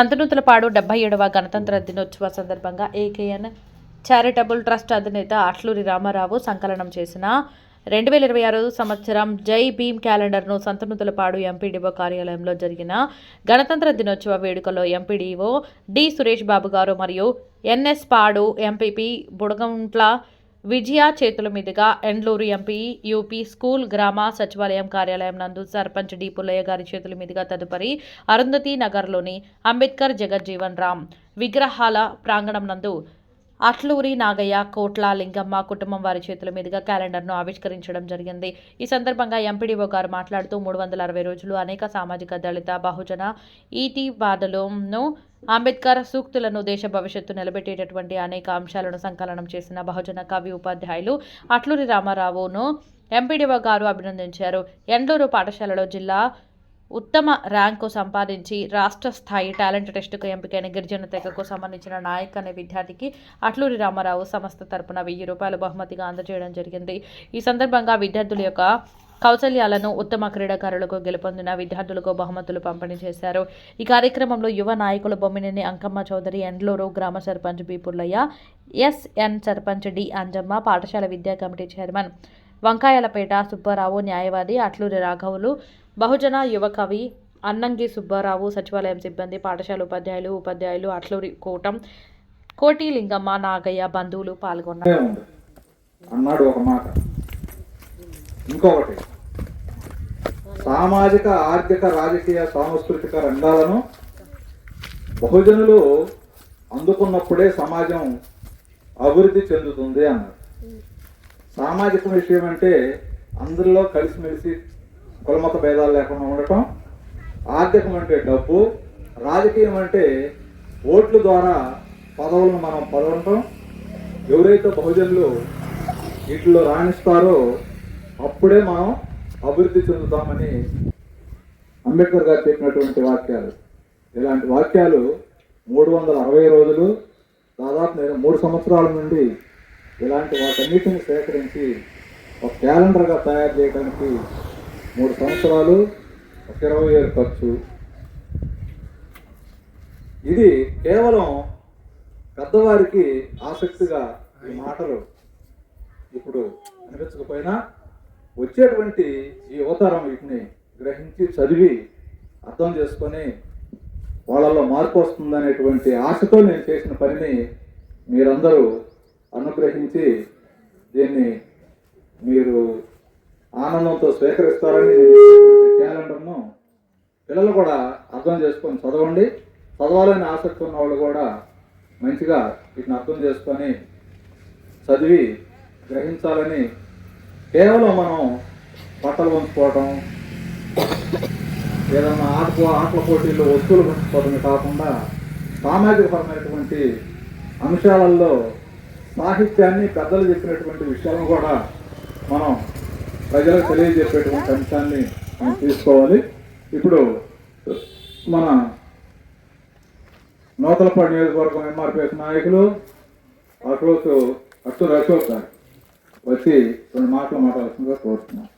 సంతనూతలపాడు డెబ్బై ఏడవ గణతంత్ర దినోత్సవ సందర్భంగా ఏకేఎన్ చారిటబుల్ ట్రస్ట్ అధినేత అట్లూరి రామారావు సంకలనం చేసిన రెండు వేల ఇరవై ఆరు సంవత్సరం జై భీమ్ క్యాలెండర్ను సంతనూతలపాడు ఎంపీడీఓ కార్యాలయంలో జరిగిన గణతంత్ర దినోత్సవ వేడుకలో ఎంపీడీఓ డి సురేష్ బాబు గారు మరియు ఎన్ఎస్ పాడు ఎంపీపీ బుడగంట్ల విజయ చేతుల మీదుగా ఎండ్లూరు ఎంపీ యూపీ స్కూల్ గ్రామ సచివాలయం కార్యాలయం నందు సర్పంచ్ డి పుల్లయ్య గారి చేతుల మీదుగా తదుపరి అరుంధతి నగర్లోని అంబేద్కర్ జగజ్జీవన్ రామ్ విగ్రహాల ప్రాంగణం నందు అట్లూరి నాగయ్య కోట్ల లింగమ్మ కుటుంబం వారి చేతుల మీదుగా క్యాలెండర్ను ఆవిష్కరించడం జరిగింది. ఈ సందర్భంగా ఎంపీడీఓ గారు మాట్లాడుతూ మూడు వందల అరవై రోజులు అనేక సామాజిక దళిత బహుజన ఈటీ బాధలను అంబేద్కర్ సూక్తులను దేశ భవిష్యత్తు నిలబెట్టేటటువంటి అనేక అంశాలను సంకలనం చేసిన బహుజన కవి ఉపాధ్యాయులు అట్లూరి రామారావును ఎంపీడీఓ గారు అభినందించారు. ఎండూరు పాఠశాలలో జిల్లా ఉత్తమ ర్యాంకు సంపాదించి రాష్ట్ర స్థాయి టాలెంట్ టెస్టుకు ఎంపికైన గిరిజన తెగకు సంబంధించిన నాయక్ అనే విద్యార్థికి అట్లూరి రామారావు సంస్థ తరపున వెయ్యి రూపాయలు బహుమతిగా అందజేయడం జరిగింది. ఈ సందర్భంగా విద్యార్థుల యొక్క కౌశల్యాలను ఉత్తమ క్రీడాకారులకు గెలుపొందిన విద్యార్థులకు బహుమతులు పంపిణీ చేశారు. ఈ కార్యక్రమంలో యువ నాయకులు బొమ్మినేని అంకమ్మ చౌదరి ఎండ్లూరు గ్రామ sarpanch B Pullaiah SN sarpanch D Anjamma పాఠశాల విద్యా కమిటీ చైర్మన్ వంకాయలపేట సుబ్బారావు న్యాయవాది అట్లూరి రాఘవులు బహుజన యువ కవి అన్నంగి సుబ్బారావు సచివాలయం సిబ్బంది పాఠశాల ఉపాధ్యాయులు ఉపాధ్యాయులు అట్లూరి కోటం కోటి లింగమ్మ నాగయ్య బంధువులు పాల్గొన్నారు. అన్నాడు ఒక మాట. ఇంకొకటి. సామాజిక ఆర్థిక రాజకీయ సాంస్కృతిక రంగాలను బహుజనులు అందుకున్నప్పుడే సమాజం అభివృద్ధి చెందుతుంది అన్నారు సామాజిక విషయం అంటే అందరిలో కలిసిమెలిసి కులమత భేదాలు లేకుండా ఉండటం ఆర్థికం అంటే డబ్బు రాజకీయం అంటే ఓట్ల ద్వారా పదవులను మనం పదవటం ఎవరైతే బహుజనులు వీటిలో రాణిస్తారో అప్పుడే మనం అభివృద్ధి చెందుతామని అంబేద్కర్ గారు చెప్పినటువంటి వాక్యాలు. ఇలాంటి వాక్యాలు మూడు వందల అరవై రోజులు దాదాపు నేను మూడు సంవత్సరాల నుండి ఇలాంటి వాటన్నిటిని సేకరించి ఒక క్యాలెండర్గా తయారు చేయడానికి మూడు సంవత్సరాలు ఒక ఇరవై వేలు ఖర్చు. ఇది కేవలం పెద్దవారికి ఆసక్తిగా ఈ మాటలు ఇప్పుడు అనిపించకపోయినా వచ్చేటువంటి ఈ అవతారం వీటిని గ్రహించి చదివి అర్థం చేసుకొని వాళ్ళల్లో మార్పు వస్తుందనేటువంటి ఆశతో నేను చేసిన పనిని మీరందరూ అనుగ్రహించి దీన్ని మీరు ఆనందంతో స్వీకరిస్తారని నేను క్యాలెండర్ను పిల్లలు కూడా అర్థం చేసుకొని చదవండి. చదవాలని ఆసక్తి ఉన్న వాళ్ళు కూడా మంచిగా వీటిని అర్థం చేసుకొని చదివి గ్రహించాలని కేవలం మనం బట్టలు పంచుకోవటం ఏదన్నా ఆటలు ఆటల పోటీల్లో వస్తువులు పంచుకోవడమే కాకుండా సామాజికపరమైనటువంటి అంశాలలో సాహిత్యాన్ని పెద్దలు చెప్పినటువంటి విషయాలను కూడా మనం ప్రజలకు తెలియజెప్పేటువంటి అంశాన్ని మనం తీసుకోవాలి. ఇప్పుడు మన నూతలపాడు నియోజకవర్గం ఎంఆర్పిఎస్ నాయకులు అశోక్ అశోక్ అశోక్ గారు వచ్చి కొన్ని మాటలు మాట్లాడుతుందిగా కోరుతున్నాం.